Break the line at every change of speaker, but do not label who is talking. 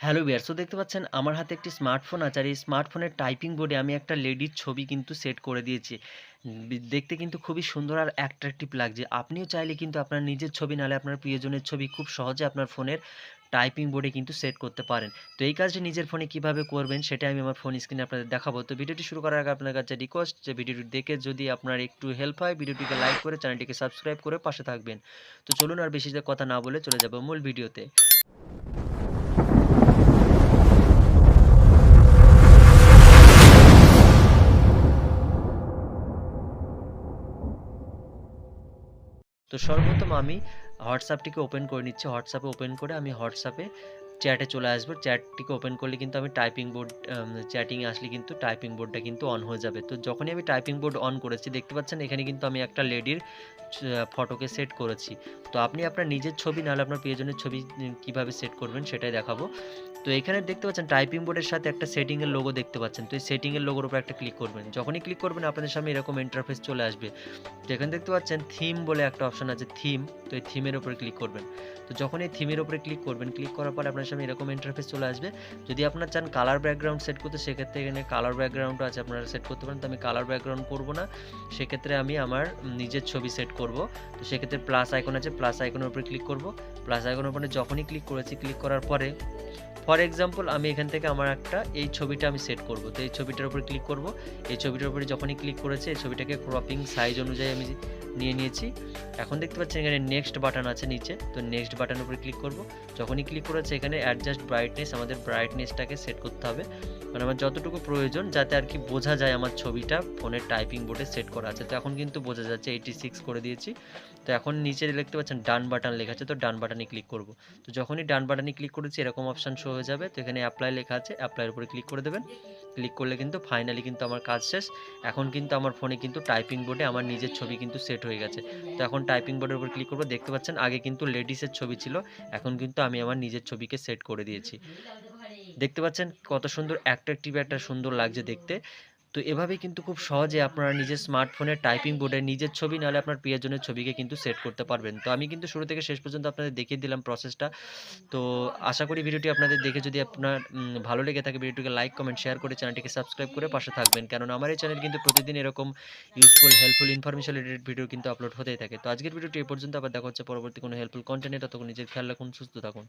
Hello বিয়ার so দেখতে পাচ্ছেন আমার হাতে একটি স্মার্টফোন আছে আর এই স্মার্টফোনের টাইপিং বোর্ডে আমি একটা লেডির ছবি কিন্তু সেট করে দিয়েছি। দেখতে কিন্তু খুবই সুন্দর আর অ্যাট্রাকটিভ লাগছে। আপনিও চাইলে কিন্তু আপনার নিজের ছবি, নাহলে আপনার প্রিয়জনের ছবি খুব সহজে আপনার ফোনের টাইপিং বোর্ডে কিন্তু সেট করতে পারেন। তো এই কাজটি নিজের ফোনে কীভাবে করবেন সেটা আমি আমার ফোন স্ক্রিনে আপনাদের দেখাবো। তো ভিডিওটি শুরু করার আগে আপনার কাছে রিকোয়েস্ট যে ভিডিওটি দেখে যদি আপনার একটু হেল্প হয়, ভিডিওটিকে লাইক করে চ্যানেলটিকে সাবস্ক্রাইব করে পাশে থাকবেন। তো চলুন আর বেশি কথা না বলে চলে যাব মূল ভিডিওতে। তো সর্বপ্রথম আমি হোয়াটসঅ্যাপটিকে ওপেন করে নিচ্ছি। হোয়াটসঅ্যাপে ওপেন করে আমি হোয়াটসঅ্যাপে চ্যাটে চলে আসব। চ্যাটটিকে ওপেন করলে কিন্তু আমি টাইপিং বোর্ড চ্যাটিংয়ে আসলে কিন্তু টাইপিং বোর্ডটা কিন্তু অন হয়ে যাবে। তো যখনই আমি টাইপিং বোর্ড অন করেছি, দেখতে পাচ্ছেন এখানে কিন্তু আমি একটা লেডির ফটোকে সেট করেছি। তো আপনি আপনার নিজের ছবি, নাহলে আপনার প্রিয়জনের ছবি কীভাবে সেট করবেন সেটাই দেখাবো। তো এখানে দেখতে পাচ্ছেন টাইপিং বোর্ডের সাথে একটা সেটিংয়ের লোগো দেখতে পাচ্ছেন। তো এই সেটিংয়ের লোগোর উপর একটা ক্লিক করবেন। যখনই ক্লিক করবেন আপনাদের সামনে এরকম ইন্টারফেস চলে আসবে। তো এখানে দেখতে পাচ্ছেন থিম বলে একটা অপশন আছে থিম তো এই থিমের উপরে ক্লিক করবেন। তো যখন এই থিমের উপরে ক্লিক করবেন ক্লিক করার পর আপনার সামনে এরকম ইন্টারফেস চলে আসবে। যদি আপনার চান কালার ব্যাকগ্রাউন্ড সেট করতে, সেক্ষেত্রে এখানে কালার ব্যাকগ্রাউন্ডও আছে, আপনারা সেট করতে পারেন। তো আমি কালার ব্যাকগ্রাউন্ড করব না। সেক্ষেত্রে আমি আমার নিজের ছবি সেট করব। তো সেক্ষেত্রে প্লাস আইকন আছে প্লাস আইকনের উপরে ক্লিক করব। প্লাস আইকনের উপরে যখনই ক্লিক করেছি ক্লিক করার পরে ফর এক্সাম্পল আমি এখান থেকে আমার একটা, এই ছবিটা আমি সেট করব। তো এই ছবিটার উপরে ক্লিক করব। এই ছবিটার উপরে যখনই ক্লিক করেছে, এই ছবিটাকে ক্রপিং সাইজ অনুযায়ী আমি নিয়ে নিয়েছি। এখন দেখতে পাচ্ছেন এখানে নেক্সট বাটন আছে নিচে। তো নেক্সট বাটনের উপরে ক্লিক করব। যখনই ক্লিক করেছে, এখানে অ্যাডজাস্ট ব্রাইটনেস আমাদের ব্রাইটনেসটাকে সেট করতে হবে। মানে আমার যতটুকু প্রয়োজন যাতে আর কি বোঝা যায় আমার ছবিটা, ফোনের টাইপিং বোর্ডে সেট করা আছে। তো এখন কিন্তু বোঝা যাচ্ছে এইটি সিক্স করে দিয়েছি। তো এখন নিচে দেখতে পাচ্ছেন ডান বাটন লেখা আছে, তো ডান বাটনে ক্লিক করব। তো যখনই ডান বাটনে ক্লিক করেছি, এরকম অপশান শো হয়ে যাবে। তো এখানে অ্যাপ্লাই লেখা আছে অ্যাপ্লাইয়ের উপরে ক্লিক করে দেবেন। ক্লিক করলে কিন্তু ফাইনালি কিন্তু আমার কাজ শেষ। এখন কিন্তু আমার ফোনে কিন্তু টাইপিং বোর্ডে আমার নিজের ছবি কিন্তু সেট হয়ে গেছে। তো এখন টাইপিং বোর্ডের উপর ক্লিক করব। দেখতে পাচ্ছেন আগে কিন্তু লেডিসের ছবি ছিল, এখন কিন্তু আমি আমার নিজের ছবিকে সেট করে দিয়েছি। দেখতে পাচ্ছেন কত সুন্দর অ্যাট্রাকটিভ একটা সুন্দর লাগছে দেখতে। তো এভাবে কিন্তু খুব সহজে আপনারা নিজের স্মার্টফোনের টাইপিং বোর্ডে নিজের ছবি নাহলে আপনার প্রিয়জনের ছবিকে কিন্তু সেট করতে পারবেন। তো আমি কিন্তু শুরু থেকে শেষ পর্যন্ত আপনাদের দেখিয়ে দিলাম প্রসেসটা তো আশা করি ভিডিওটি আপনাদের দেখে যদি আপনার ভালো লেগে থাকে ভিডিওটিকে লাইক কমেন্ট শেয়ার করে চ্যানেলটিকে সাবস্ক্রাইব করে পাশে থাকবেন। কারণ আমার এই চ্যানেল কিন্তু প্রতিদিন এরকম useful helpful information related video কিন্তু আপলোড হতেই থাকে। তো আজকের ভিডিওটি এই পর্যন্ত, আবার দেখা হচ্ছে পরবর্তী কোনো হেল্পফুল কন্টেন্টে ততক্ষণ নিজের খেয়াল রাখুন, সুস্থ থাকুন।